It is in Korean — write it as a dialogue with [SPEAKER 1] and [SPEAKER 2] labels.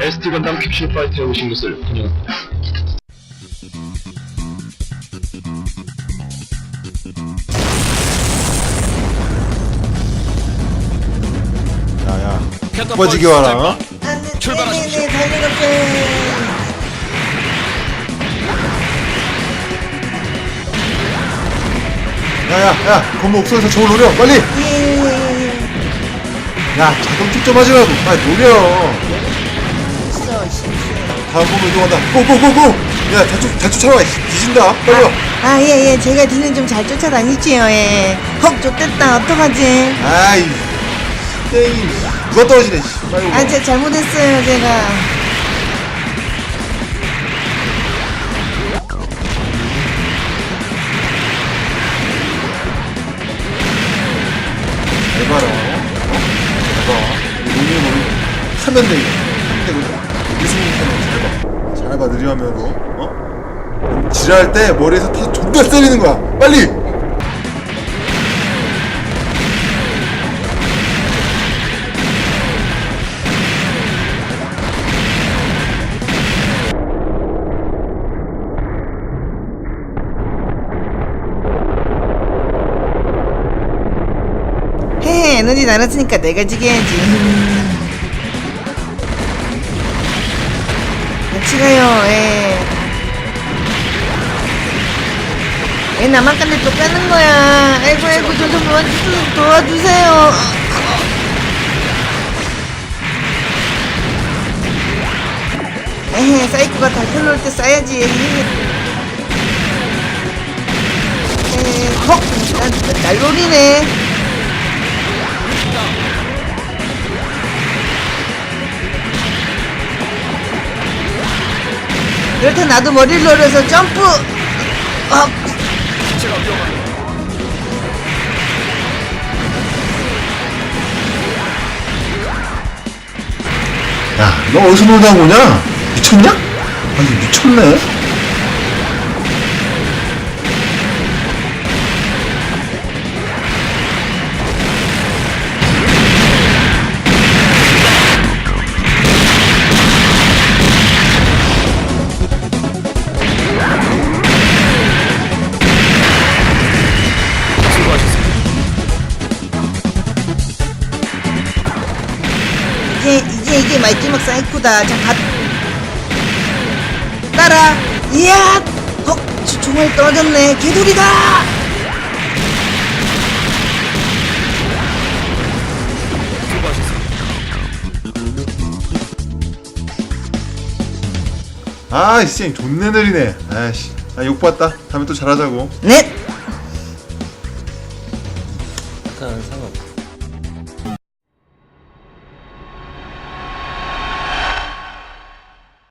[SPEAKER 1] ST 건담 캡슐 파이트에 오신 것을 환영합니다.
[SPEAKER 2] 야야 빠지게 와라 어?
[SPEAKER 3] 출발하십시오. 네네네, 달려갈게.
[SPEAKER 2] 야야 야 건물 옥상에서 저걸 노려 빨리
[SPEAKER 3] 예.
[SPEAKER 2] 야 자동 축점하지 말고 빨리 노려. 다음 건물 이동한다 고고고고 야 대충 대충 차와 뒤진다 빨리 와
[SPEAKER 3] 아, 예, 예. 제가 뒤는 좀 잘 쫓아다니지요, 예. 헉, 좋됐다. 어떡하지?
[SPEAKER 2] 아이 땡이 누가 떨어지네 씨. 빨리
[SPEAKER 3] 아, 제가 잘못했어요, 제가.
[SPEAKER 2] 어? 잘봐 논의 논의 하면 돼 이거 편을 잘봐 잘봐 느리하면로 어? 지랄 때 머리에서 타 존나 때리는 거야 빨리
[SPEAKER 3] 에너지 나눴으니까 내가 지게야지. 가요, 예. 왜 나만 깐데 또 까는 거야? 아이고, 아이고, 저좀 도와주, 도와주세요. 에헤, 사이코가 다 털러올 때 싸야지. 에헤, 헉, 난, 날 노리네. 이렇게 나도 머리를 노려서 점프. 어,
[SPEAKER 2] 야너 어디서 놀다 오냐 미쳤냐? 아니 미쳤네
[SPEAKER 3] 이게 마지막 사이코다. 자, 가. 따라. 이야. 어, 저- 종아리 떨어졌네. 개돌이다.
[SPEAKER 2] 아이 쌩 존내 느리네 아이씨 아 욕봤다 다음에 또 잘하자고
[SPEAKER 3] 넷.
[SPEAKER 4] 아까는 상관없고